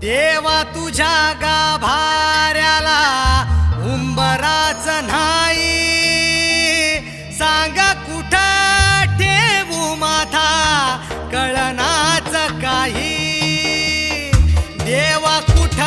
देवा तुझ्या गाभाऱ्याला उंबराच नाही. सांग कुठ ठेवू माथा कळनाच काही. देवा कुठ